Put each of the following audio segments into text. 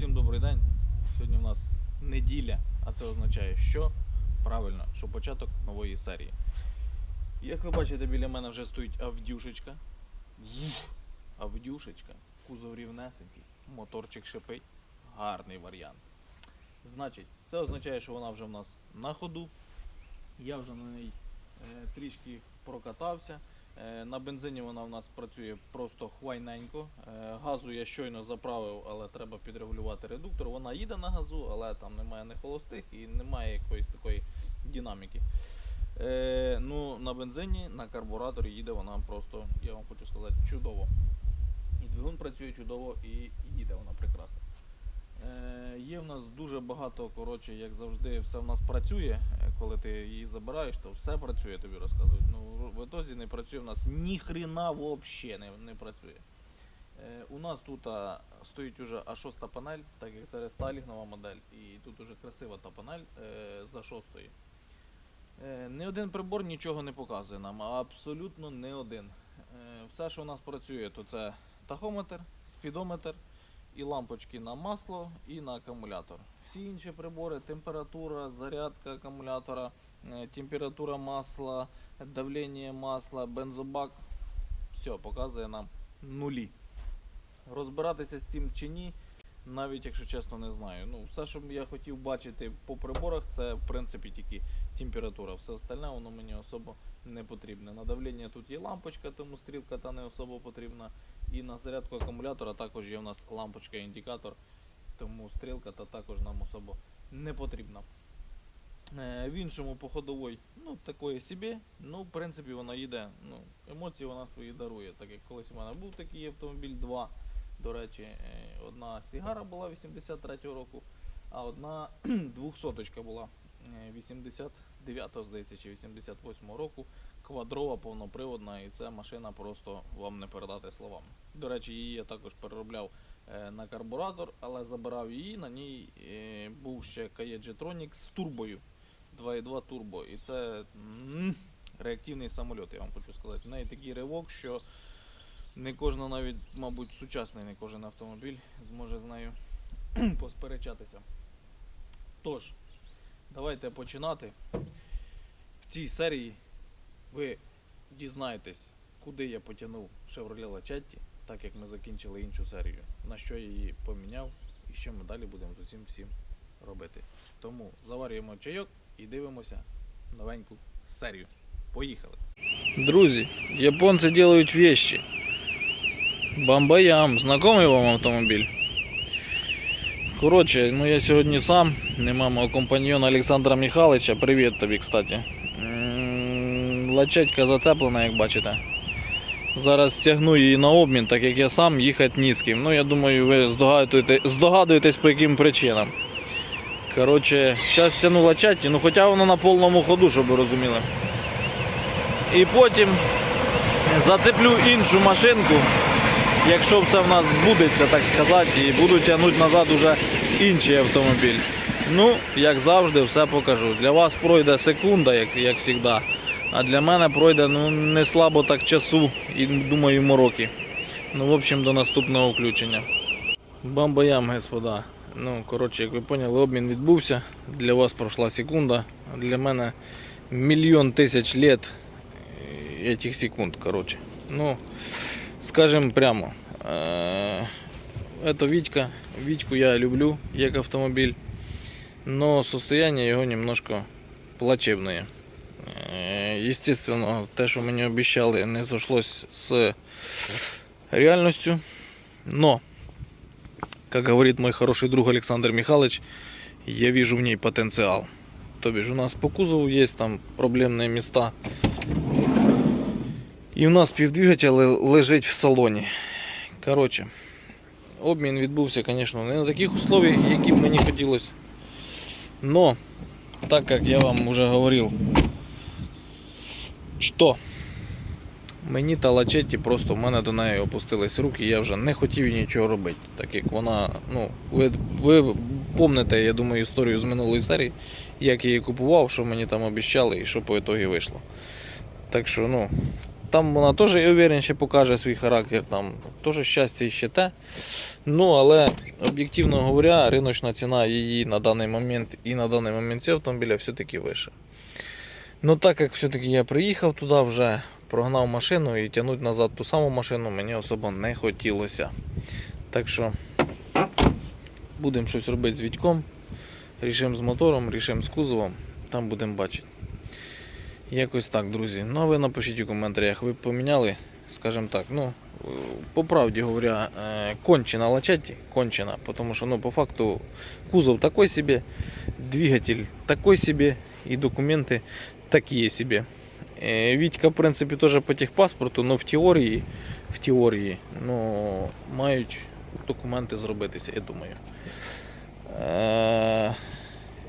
Усім добрий день. Сьогодні у нас неділя, а це означає, що правильно, що початок нової серії. Як ви бачите, біля мене вже стоїть авдюшечка. Авдюшечка, кузов рівнесенький, моторчик шипить. Гарний варіант. Значить, це означає, що вона вже в нас на ходу. Я вже на неї трішки прокатався. Е, На бензині вона в нас працює просто хвайненько. Е, Газу я щойно заправив, але треба підрегулювати редуктор. Вона їде на газу, але там немає не холостих і немає якоїсь такої динаміки. Е, ну, на бензині, на карбураторі їде вона просто, я вам хочу сказати, чудово. І двигун працює чудово, і їде вона прекрасно. Є в нас дуже багато, коротше, як завжди, все в нас працює. Коли ти її забираєш, то все працює, тобі розказують. Ну, в ітозі не працює в нас ні хрена взагалі не, не працює. Е, у нас тут а, стоїть уже А6 панель, так як це рестайлінгова модель, і тут уже красива та панель е, за шостої. Е, Ні один прибор нічого не показує нам, абсолютно не один. Е, Все, що у нас працює, то це тахометр, спідометр і лампочки на масло і на акумулятор. Всі інші прибори, температура, зарядка акумулятора, е, температура масла, давлення масла, бензобак, все показує нам нулі. Розбиратися з цим чи ні, навіть якщо чесно не знаю. Ну, все, що я хотів бачити по приборах, це в принципі тільки температура. Все остальне воно мені особо не потрібне. На давлення тут є лампочка, тому стрілка та не особо потрібна. І на зарядку акумулятора також є у нас лампочка індикатор, тому стрілка та також нам особо не потрібна. Е, В іншому по ну такої собі, ну в принципі вона їде. Ну, емоції вона свої дарує. Так як колись у мене був такий автомобіль 2. До речі, е, одна сігара була 83-го року, а одна 200 була е, 89-го, здається, чи 88-го року. Квадрова повноприводна, і це машина просто вам не передати словами. До речі, її я також переробляв е, на карбуратор, але забирав її. На ній е, був ще Kaya Jetronic з турбою 2.2 турбо. І це реактивний самоліт, я вам хочу сказати. В неї такий ривок, що не кожна навіть, мабуть, сучасний, не кожен автомобіль зможе з нею посперечатися. Тож, давайте починати. В цій серії ви дізнаєтесь, куди я потягнув Chevrolet Lachetti, так як ми закінчили іншу серію, на що я її поміняв і що ми далі будемо з усім всім робити. Тому заварюємо чайок і дивимося новеньку серію. Поїхали! Друзі, японці делают вещи. Бамбаям, знакомий вам автомобіль? Коротше, ну я сьогодні сам, нема мого компаньйона Олександра Михайловича. Привіт тобі, кстати. М, Лачетька зацеплена, як бачите. Зараз стягну її на обмін, так як я сам їхати ні. Ну, я думаю, ви здогадуєте, здогадуєтесь по яким причинам. Коротше, зараз стягну лачаті, ну хоча воно на повному ходу, щоб ви розуміли. І потім зацеплю іншу машинку, якщо все в нас збудеться, так сказати, і буду тягнути назад уже інший автомобіль. Ну, як завжди, все покажу. Для вас пройде секунда, як, як завжди. А для мене пройде ну, не слабо так часу і думаю мороки. Ну, в общем, до наступного включення. Бамбаям, господа. Ну, коротше, як ви поняли, обмін відбувся. Для вас пройшла секунда, а для мене мільйон тисяч лет е, этих секунд, короче. Ну, скажем прямо. э, Это Витька. Витьку я люблю, як автомобіль. Но состояние його немножко плачевне. Е, Естественно, те, що мені обіцяли, не сошлось з реальністю. Но, как говорит мой хороший друг Александр Михайлович, я вижу в ней потенциал. То бишь у нас по кузову есть там проблемные места. І у нас півдвигатель лежить в салоні. Коротше, обмін відбувся, звісно, не на таких условиях, які б мені хотілося. Но, так як я вам уже говорив, що мені та лачеті просто в мене до неї опустились руки, я вже не хотів нічого робити. Так як вона, ну, ви, ви помните, я думаю, історію з минулої серії, як я її купував, що мені там обіцяли і що по ітогі вийшло. Так що, ну, там вона теж, я уверен, ще покаже свій характер. Там теж щастя ще те. Ну, але об'єктивно говоря, риночна ціна її на даний момент і на даний момент цього автомобіля все-таки вище. Ну так як все-таки я приїхав туди вже, прогнав машину і тягнути назад ту саму машину мені особо не хотілося. Так що будемо щось робити з Вітьком. Рішимо з мотором, рішимо з кузовом, там будемо бачити. Якось так, друзі. Ну а ви напишіть у коментарях, ви поміняли, скажімо так, ну, по правді говоря, е, кончена лачаті, кончена, тому що ну, по факту кузов такой себе, двигатель такой себе і документи такі собі. Е, Вітька, в принципі, теж по техпаспорту, але в теорії, в теорії ну, мають документи зробитися, я думаю. Е,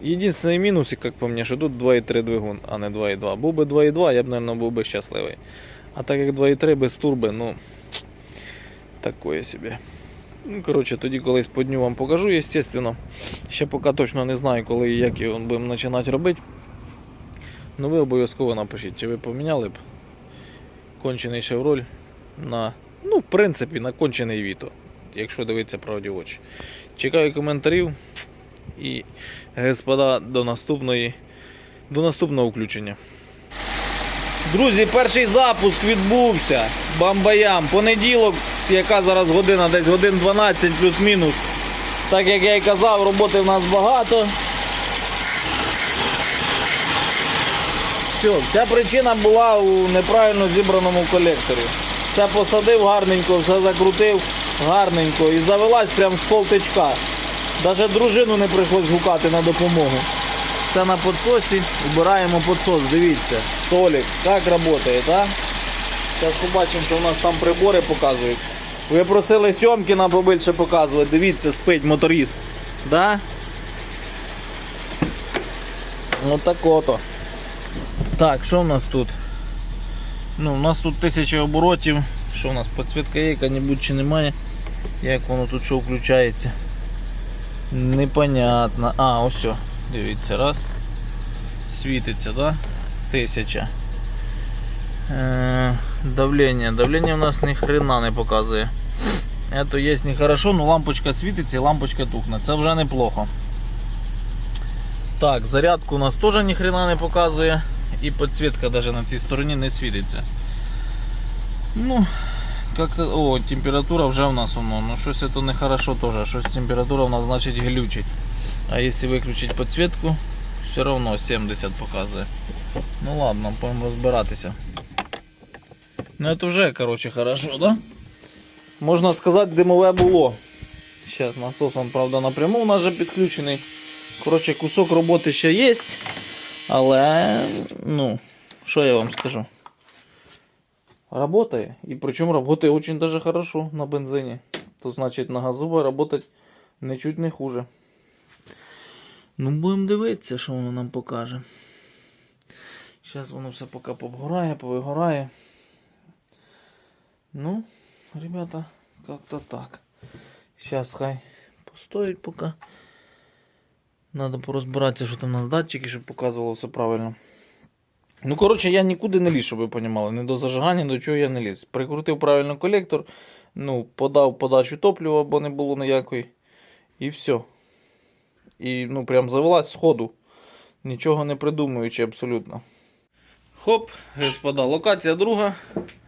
Єдиний мінус, як по мені, що тут 2,3 двигун, а не 2,2. Був би 2,2, я б, мабуть, був би щасливий. А так як 2,3 без турби, ну такое собі. Ну, коротше, тоді колись по дню вам покажу, звісно. Ще поки точно не знаю, коли і як його будемо починати робити. Ну ви обов'язково напишіть, чи ви поміняли б кончений шевроль на, ну, в принципі, на кончений Віто, якщо дивитися правді в очі. Чекаю коментарів і, господа, до наступної, до наступного включення. Друзі, перший запуск відбувся. Бамбаям. Понеділок, яка зараз година, десь годин 12 плюс-мінус. Так як я і казав, роботи в нас багато. Все, вся причина була у неправильно зібраному колекторі. Все посадив гарненько, все закрутив гарненько і завелась прямо з полтичка. Навіть дружину не прийшлось гукати на допомогу. Це на підсосі, вбираємо підсос, дивіться. Толік, як працює, так? Зараз побачимо, що у нас там прибори показують. Ви просили сьомки нам побільше показувати. Дивіться, спить моторист. Да? Отак ото. Так, що в нас тут? Ну, у нас тут тисяча оборотів. Що у нас підсвітка є, яка-небудь чи немає. Як воно тут що включається? Непонятно. А, ось. все. Дивіться, раз. Світиться, да? Тисяча. Е, давлення. Давлення у нас ні хрена не показує. Это є нехорошо, но лампочка світиться і лампочка тухне. Це вже неплохо. Так, зарядку у нас теж ні хрена не показує. І підсвітка навіть на цій стороні не світиться. Ну, как-то. О, температура вже у нас воно. Ну щось це нехорошо теж. Щось температура у нас значить глючить. А если выключить подсветку, все равно 70 показує. Ну ладно, будемо розбиратися. Ну это вже, короче, хорошо, да? Можна сказати, димове було. Зараз насос, он, правда, напряму у нас же підключений. Короче, кусок роботи ще є. Але, ну, що я вам скажу? Работає. І причому работає очень даже хорошо на бензині. То значить на газу работать ничуть не хуже. Ну, будемо дивитися, що воно нам покаже. Зараз воно все поки побгорає, повигорає. Ну, ребята, как-то так. Зараз хай постоїть поки. Надо порозбиратися, що там у нас датчики, щоб показувало все правильно. Ну, коротше, я нікуди не ліз, щоб ви розуміли. Ні до зажигання, до чого я не ліз. Прикрутив правильно колектор, ну, подав подачу топлива, бо не було ніякої. І все. І ну прям завелась сходу. Нічого не придумуючи абсолютно. Хоп, господа, локація друга.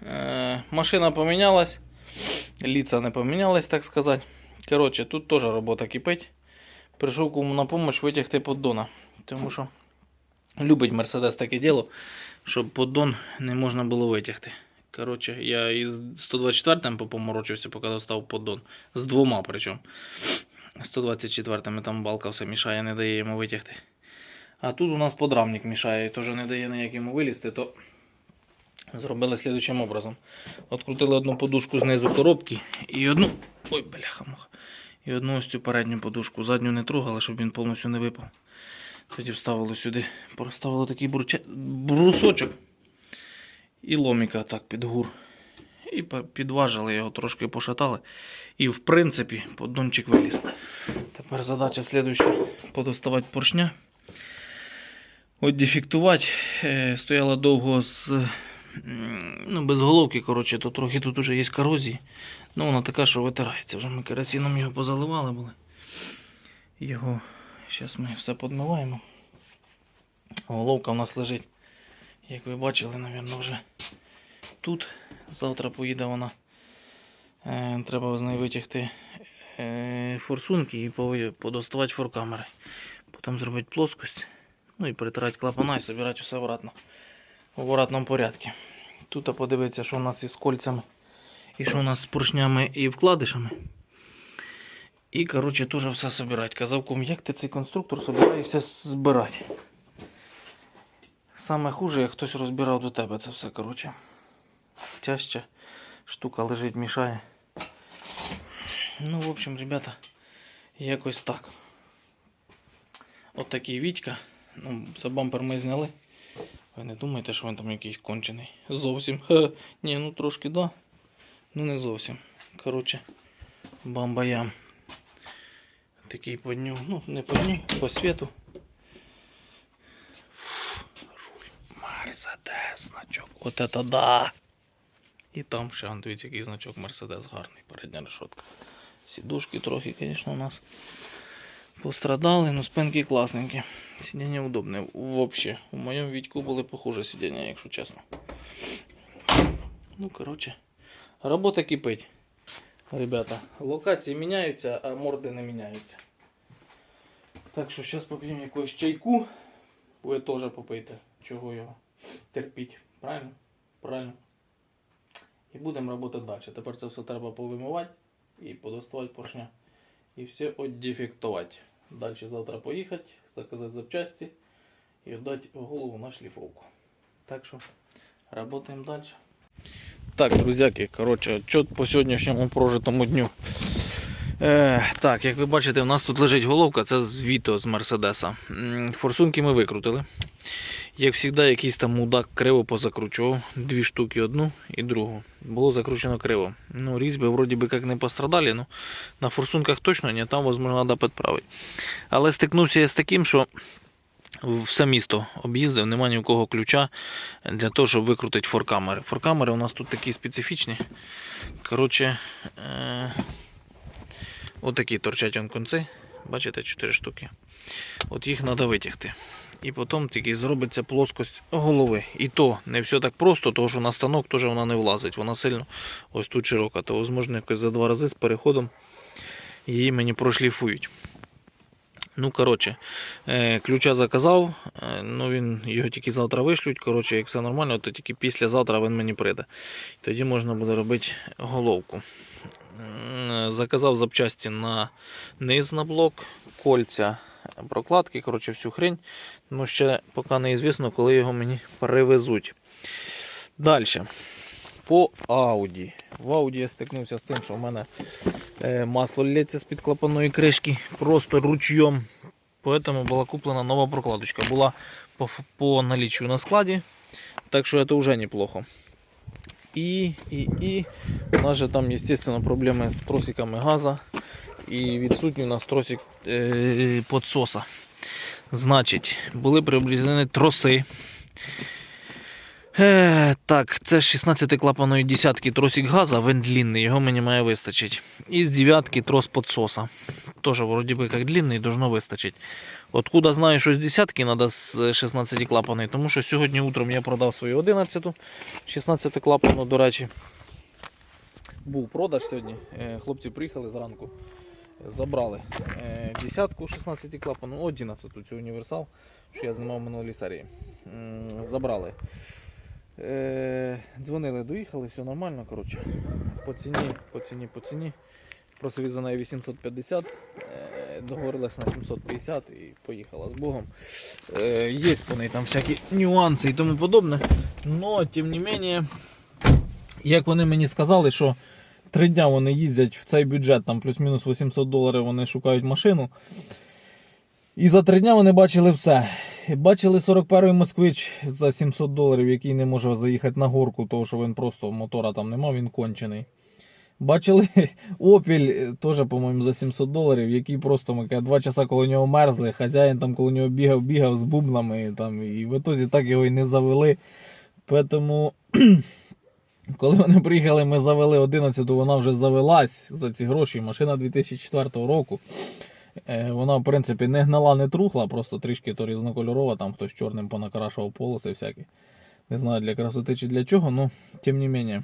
Е, машина помінялась. Ліца не помінялась, так сказати. Коротше, тут теж робота кипить. Прийшов кому на допомогу витягти поддона. Тому що любить Мерседес таке діло, щоб поддон не можна було витягти. Коротше, я із 124-м попоморочився, поки достав поддон. З двома причому. 124-ми там балка все мішає, не дає йому витягти. А тут у нас подрамник мішає теж не дає ніяк йому вилізти, то зробили слідчим образом. Открутили одну подушку знизу коробки і одну. Ой, бляха муха. І одну ось цю передню подушку. Задню не трогали, щоб він повністю не випав. Тоді вставили сюди, проставили такий бурча... брусочок і ломіка так під гур. І підважили його, трошки пошатали. І в принципі поддончик виліз. Тепер задача слідуюча подоставати поршня. От дефектувати. Е, Стояла довго з ну, без головки, коротше, то трохи тут уже є корозії. Ну, вона така, що витирається. Вже ми керосином його позаливали були. Його зараз ми все подмиваємо. Головка у нас лежить, як ви бачили, напевно, вже тут. Завтра поїде вона. Е, треба з неї витягти е, форсунки і подоставати форкамери. Потім зробити плоскость. Ну і перетирати клапана і збирати все обратно. В обратному порядку. Тут подивитися, що у нас із кольцями. І що у нас з поршнями і вкладишами. І, коротше, теж все збирати. Казав кум, як ти цей конструктор збираєшся збирати. Саме хуже, як хтось розбирав до тебе це все, коротше. Тяжча штука лежить, мішає. Ну, в общем, ребята, якось так. От такий Вітька. Ну, це бампер ми зняли. Ви не думаєте, що він там якийсь кончений? Зовсім. Ні, ну трошки да. Ну не зовсім. Коротше, бамбаям. Такий по дню. Ну, не по дню, по світу. Руль. Мерседес значок. От это да. І там ще, дивіться, який значок Мерседес гарний, передня решетка. Сідушки трохи, звісно, у нас пострадали, но спинки класненькі. Сидіння удобне. Вообще, у моєму Вітьку були похуже сидіння, якщо чесно. Ну, коротше, робота кипить. Ребята, локації міняються, а морди не міняються. Так що зараз поп'ємо якогось чайку. Ви теж попийте. Чого його терпіть. Правильно? Правильно. І будемо працювати далі. Тепер це все треба повимивати і подоставати поршня. І все оддефектувати. Далі завтра поїхати, заказати запчасті і віддати голову на шліфовку. Так що працюємо далі. Так, друзяки, коротше, отчет по сьогоднішньому прожитому дню. Е, так, як ви бачите, у нас тут лежить головка, це з Віто з Мерседеса. Форсунки ми викрутили. Як завжди, якийсь там мудак криво позакручував. Дві штуки одну і другу. Було закручено криво. Ну, різьби вроді би як не пострадали, ну на форсунках точно ні, там, можливо, треба підправити. Але стикнувся я з таким, що все місто об'їздив, немає ні в кого ключа для того, щоб викрутити форкамери. Форкамери у нас тут такі специфічні. Коротше, е- отакі торчать он конці. Бачите, 4 штуки. От їх треба витягти. І потім тільки зробиться плоскость голови. І то не все так просто, тому що на станок теж вона не влазить. Вона сильно ось тут широка. То, можливо, якось за два рази з переходом її мені прошліфують. Ну, коротше, е, ключа заказав, е, ну він його тільки завтра вишлють. Коротше, як все нормально, то тільки післязавтра він мені прийде. Тоді можна буде робити головку. Заказав запчасті на низ на блок, кольця, прокладки, коротше, всю хрень. Ну, ще поки неізвісно, коли його мені привезуть. Далі. По Audi. В Audi я стикнувся з тим, що в мене е, масло лється з-під клапаної кришки просто ручйом. Поэтому була куплена нова прокладочка. Була по, по наліччю на складі. Так що це вже неплохо. І, і, і у нас же там, естественно, проблеми з тросиками газа. І відсутній у нас тросик е, підсоса. Значить, були приобретені троси. Е, так, це з 16 клапаної десятки тросик газа, він длинний, його мені має вистачити. І з дев'ятки трос підсоса. Тоже вроді би як длинний, должно вистачити. Откуда знаю, що з десятки треба з 16 клапаної, тому що сьогодні утром я продав свою 11, 16 клапану, до речі. Був продаж сьогодні. Е, Хлопці приїхали зранку, забрали е, десятку 16 клапану, 11 цю універсал, що я знімав в минулій серії. Забрали. Е, дзвонили, доїхали, все нормально. коротше. По ціні, по ціні, по ціні. Просив за неї 850, е, договорилась на 750 і поїхала з Богом. Е, є по неї там всякі нюанси і тому подобне. Но, тим не менее, як вони мені сказали, що три дня вони їздять в цей бюджет, там плюс-мінус 800 доларів вони шукають машину. І за три дня вони бачили все. Бачили 41-й москвич за 700 доларів, який не може заїхати на горку, тому що він просто мотора там нема, він кончений. Бачили Opel, теж, по-моєму, за 700 доларів, який просто ми два часа коло нього мерзли, хазяїн там коло нього бігав, бігав з бубнами. Там, і в ітозі так його і не завели. Поэтому, коли вони приїхали, ми завели 11, вона вже завелась за ці гроші. Машина 2004 року. Е, Вона, в принципі, не гнала, не трухла, просто трішки то різнокольорова, там хтось чорним понакрашував полоси всякі. Не знаю для красоти чи для чого, ну, тим не менее.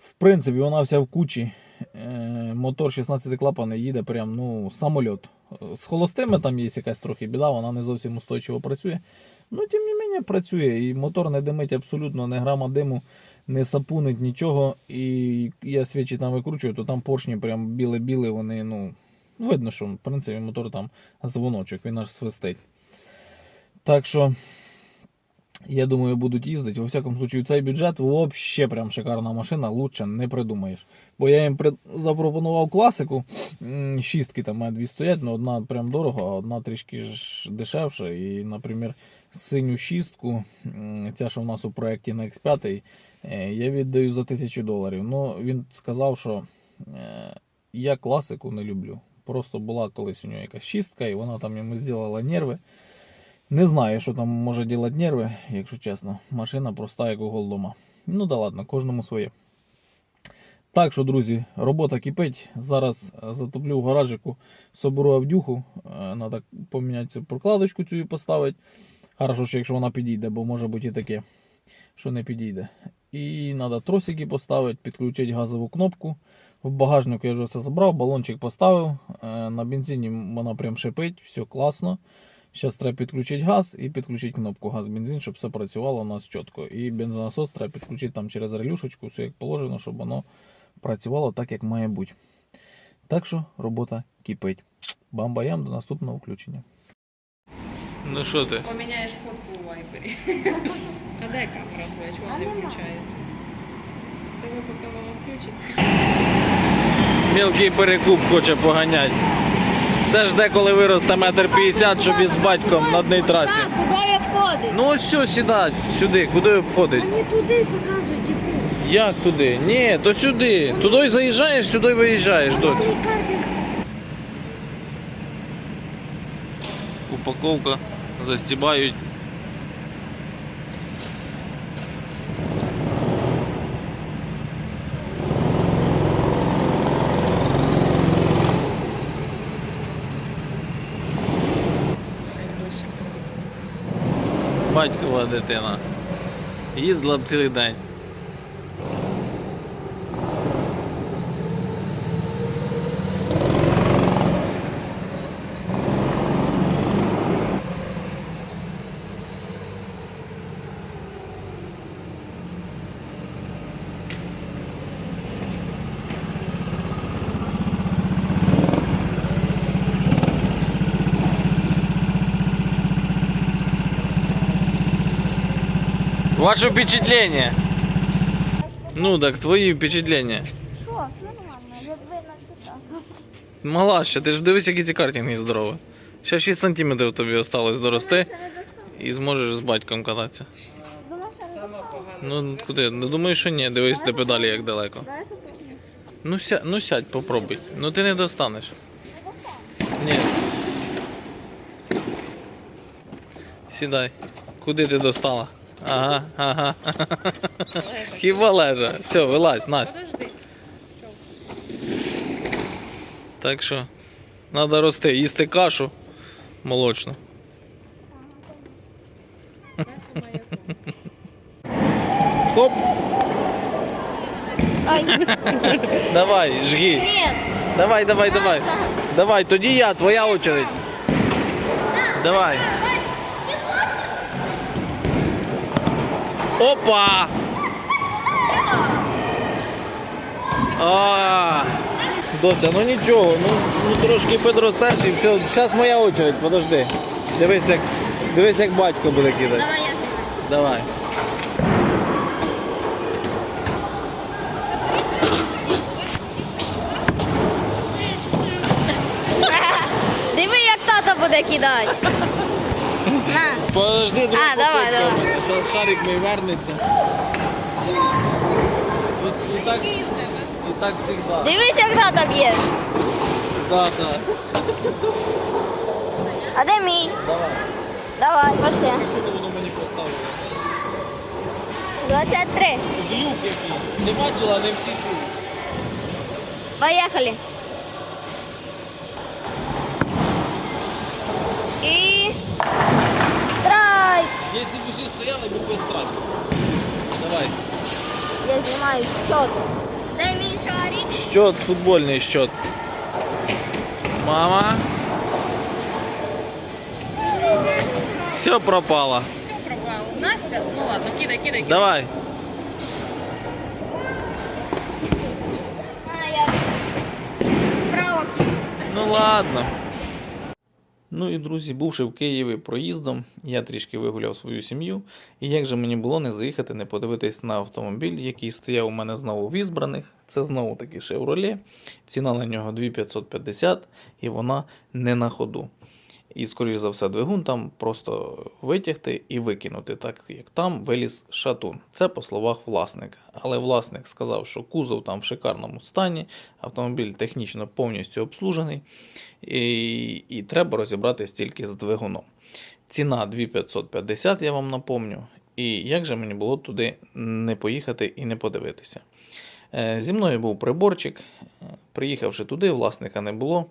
В принципі, вона вся в кучі. Е, Мотор 16 клапаний їде прям, ну, самольот. З холостими там є якась трохи біда, вона не зовсім устойчиво працює. Ну, тим не менее, працює. І мотор не димить абсолютно, не грама диму, не сапунить нічого. І я свічі там викручую, то там поршні прям біле-біле, вони, ну, видно, що в принципі мотор там дзвоночок, він аж свистить. Так що, я думаю, будуть їздити. Во всякому случаю, цей бюджет взагалі прям шикарна машина, лучше не придумаєш. Бо я їм запропонував класику. Шістки там має дві стоять, але одна прям дорого, а одна трішки ж дешевша. І, наприклад, синю шістку, ця що в нас у проєкті на X5, е, я віддаю за тисячу доларів. Ну, він сказав, що е, я класику не люблю. Просто була колись у нього якась шістка, і вона там йому зробила нерви. Не знаю, що там може робити нерви, якщо чесно. Машина проста, як угол дома. Ну да ладно, кожному своє. Так що, друзі, робота кипить. Зараз е, затоплю в гаражику, соберу авдюху. Треба поміняти цю прокладочку цю і поставити. Хорошо, що якщо вона підійде, бо може бути і таке, що не підійде. І треба тросики поставити, підключити газову кнопку. В багажнику я вже все забрав, балончик поставив. Е, На бензині вона прям шипить, все класно. Зараз треба підключити газ і підключити кнопку газ-бензин, щоб все працювало у нас чітко. І бензонасос треба підключити там через релюшечку, все як положено, щоб воно працювало так, як має бути. Так що робота кипить. Бамбаям до наступного включення. Ну що ти? Поміняєш фотку у вайбері. А де камера твоя? Чого не включається? Тебе поки вона включиться. Мілкий перекуп хоче поганять. Все жде, коли виросте метр п'ятдесят, щоб із батьком на одній трасі. Так, куди відходить? Ну ось все, сідай сюди, куди обходить? Вони туди показують, іти. Як туди? Ні, то сюди. Туди заїжджаєш, сюди виїжджаєш, картинг. Упаковка, застібають. Дитина. Їздила б цілий день. Ваше впечатление? Ну так, твої впечатлення. Що, все нормально, я 12 часу. Мала ще, ти ж дивись, які ці картинги здорові. Ще 6 сантиметрів тобі осталось дорости і зможеш з батьком кататися. Ну куди? Не думаю, що ні. Дивись, де педалі як далеко. Ну, ся... ну сядь, попробуй. Ну ти не достанеш. Ні. Сідай. Куди ти достала? Ага, ага. Хіба лежа. Все, вилазь, Настя. Подожди. Так що, треба рости, їсти кашу молочну. Хоп, давай, жги. ні. Давай, давай, давай. Давай, тоді я, твоя очередь. Давай. Опа! А, доця, ну нічого, ну, ну трошки підростеш і все. Зараз моя очередь, подожди. Дивись, як, дивись, як батько буде кидати. Давай я. Давай. Диви, як тата буде кидати. На. Подожди, друг, А, давай, давай. Зараз шарик мій вернеться. І, і так, і так завжди. Дивись, як тата б'є. Да, да. А де мій? Давай. Давай, пошли. Що ти воно мені поставило? 23. Глюк який. Не бачила, не всі ці. Поехали. И... Страйк. Якщо б усі стояли, був би страйк. Давай. Я снимаю счет. Дай мне шарик. Счет, футбольний счет. Мама. Все пропало. Все пропало. Настя, ну ладно, кидай, кидай, кидай. Давай. А. Ну ладно. Ну і друзі, бувши в Києві проїздом, я трішки вигуляв свою сім'ю. І як же мені було не заїхати, не подивитись на автомобіль, який стояв у мене знову в ізбраних. Це знову таки Chevrolet. Ціна на нього 2550 і вона не на ходу. І, скоріш за все, двигун там просто витягти і викинути, так як там виліз шатун. Це по словах власника. Але власник сказав, що кузов там в шикарному стані, автомобіль технічно повністю обслужений, і, і треба розібратись тільки з двигуном. Ціна 2550, я вам напомню. І як же мені було туди не поїхати і не подивитися? Е, Зі мною був приборчик. Е, Приїхавши туди, власника не було.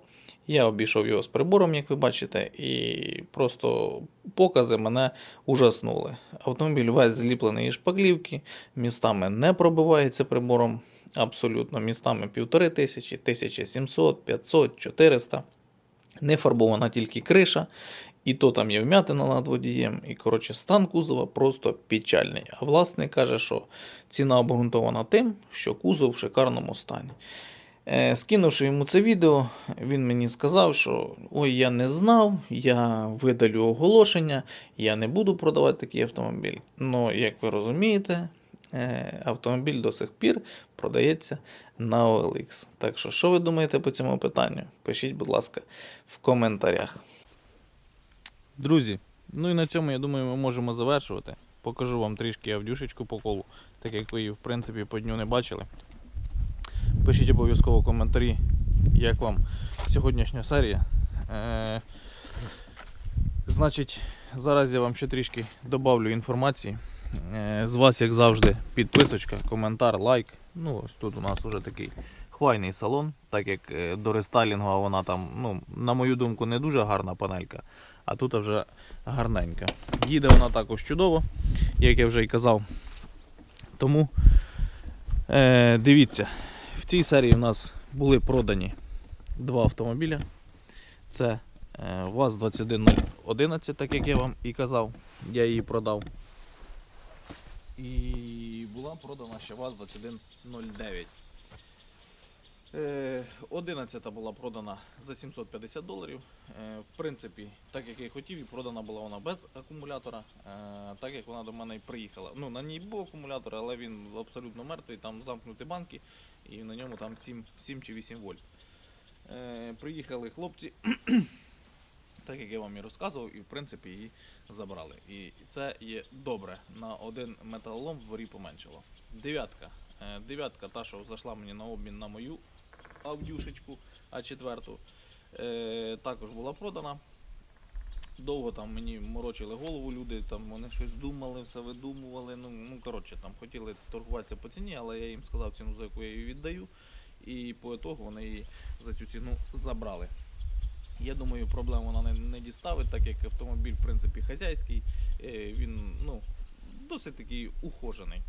Я обійшов його з прибором, як ви бачите, і просто покази мене ужаснули. Автомобіль весь зліплений із шпаклівки, містами не пробивається прибором абсолютно. Містами 1500, 1700, 500, 400. Не фарбована тільки криша, і то там є вмятина над водієм. І коротше, стан кузова просто печальний. А власник каже, що ціна обґрунтована тим, що кузов в шикарному стані. Е, Скинувши йому це відео, він мені сказав, що ой, я не знав, я видалю оголошення, я не буду продавати такий автомобіль. Ну, як ви розумієте, е, автомобіль до сих пір продається на OLX. Так що, що ви думаєте по цьому питанню? Пишіть, будь ласка, в коментарях. Друзі, ну і на цьому, я думаю, ми можемо завершувати. Покажу вам трішки авдюшечку по колу, так як ви її, в принципі, по дню не бачили. Пишіть обов'язково коментарі, як вам сьогоднішня серія. Е, значить, зараз я вам ще трішки добавлю інформації. Е, з вас, як завжди, підписочка, коментар, лайк. Ну, ось тут у нас вже такий хвайний салон, так як е, до рестайлінгу вона там, ну, на мою думку, не дуже гарна панелька, а тут вже гарненька. Їде вона також чудово, як я вже і казав. Тому е, дивіться, в цій серії у нас були продані два автомобіля. Це е, ВАЗ-21011, так як я вам і казав, я її продав. І була продана ще ВАЗ-2109. Е, 11 була продана за 750 доларів. Е, В принципі, так як я хотів, і продана була вона без акумулятора, е, так як вона до мене і приїхала. Ну, на ній був акумулятор, але він абсолютно мертвий, там замкнуті банки, і на ньому там 7, 7 чи 8 вольт. Е, Приїхали хлопці, так як я вам і розказував, і в принципі її забрали. І це є добре. На один металолом в дворі поменшало. Дев'ятка. Е, Дев'ятка, та, що зайшла мені на обмін на мою авдюшечку, а четверту, е, також була продана. Довго там мені морочили голову люди, там вони щось думали, все видумували. Ну, ну коротше, там хотіли торгуватися по ціні, але я їм сказав ціну, за яку я її віддаю. І по ітогу вони її за цю ціну забрали. Я думаю, проблем вона не, не діставить, так як автомобіль, в принципі, хазяйський, е, він ну, досить такий ухожений.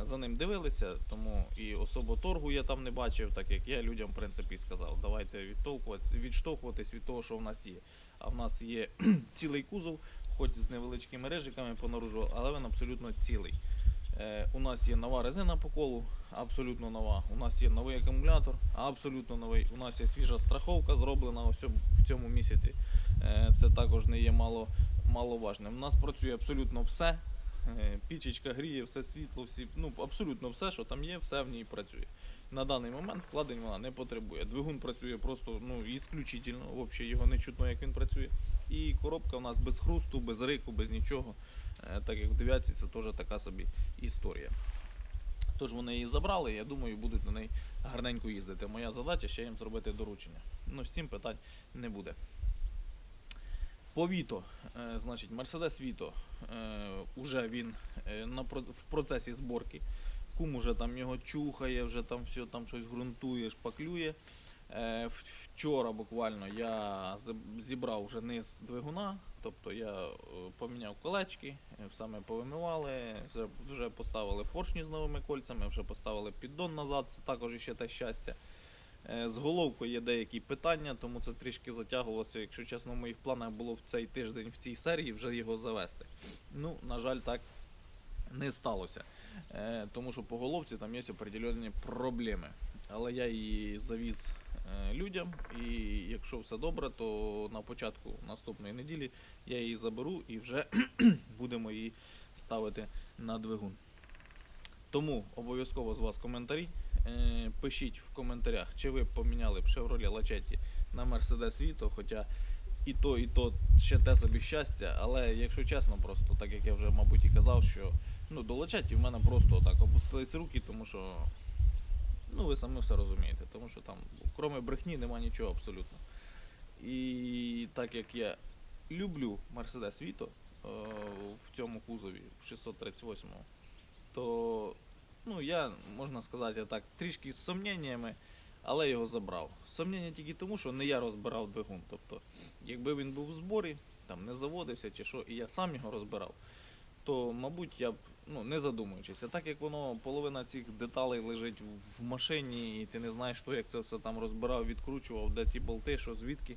Е, За ним дивилися, тому і особо торгу я там не бачив, так як я людям, в принципі, сказав, давайте відштовхуватись від того, що в нас є. А в нас є цілий кузов, хоч з невеличкими режиками по наружу, але він абсолютно цілий. Е, у нас є нова резина по колу, абсолютно нова. У нас є новий акумулятор, абсолютно новий. У нас є свіжа страховка, зроблена ось в цьому місяці. Е, це також не є мало, маловажним. У нас працює абсолютно все. Е, Пічечка гріє, все світло, всі, ну, абсолютно все, що там є, все в ній працює. На даний момент вкладень вона не потребує. Двигун працює просто ну, ісключительно, взагалі його не чутно, як він працює. І коробка у нас без хрусту, без рику, без нічого. Е, Так як в дев'ятці це теж така собі історія. Тож вони її забрали, я думаю, будуть на неї гарненько їздити. Моя задача ще їм зробити доручення. Ну, з цим питань не буде. По Віто, е, значить, Mercedes Vito, е, уже він е, в процесі зборки. Кум уже там його чухає, вже там все там щось ґрунтує, шпаклює. Вчора буквально я зібрав вже низ двигуна, тобто я поміняв колечки, саме повимивали, вже поставили поршні з новими кольцями, вже поставили піддон назад, це також ще те щастя. Е, З головкою є деякі питання, тому це трішки затягувалося. Якщо чесно, в моїх планах було в цей тиждень в цій серії вже його завести. Ну, на жаль, так не сталося. Е, Тому що по головці там є определенні проблеми. Але я її завіз е, людям, і якщо все добре, то на початку наступної неділі я її заберу і вже будемо її ставити на двигун. Тому обов'язково з вас коментарі. Е, пишіть в коментарях, чи ви поміняли б Chevrolet Lachetti на Mercedes Vito, хоча і то, і то ще те собі щастя, але якщо чесно, просто так як я вже, мабуть, і казав, що ну, до Lachetti в мене просто так опустились руки, тому що ну ви самі все розумієте, тому що там, крім брехні, нема нічого абсолютно. І так як я люблю Mercedes Vito е, в цьому кузові, в 638 то ну, я, можна сказати, так, трішки з сумніннями, але його забрав. Сумніння тільки тому, що не я розбирав двигун. Тобто, якби він був в зборі, там не заводився чи що, і я сам його розбирав, то, мабуть, я б ну, не задумуючись. А так як воно, половина цих деталей лежить в- в машині, і ти не знаєш, хто як це все там розбирав, відкручував, де ті болти, що звідки.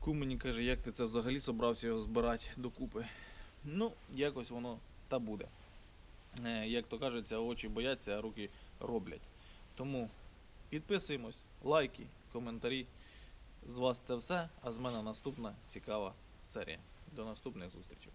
Кум мені каже, як ти це взагалі собрався його збирати докупи. Ну, якось воно та буде. Е, Як то кажеться, очі бояться, а руки роблять. Тому підписуємось, лайки, коментарі. З вас це все, а з мене наступна цікава серія. До наступних зустрічей.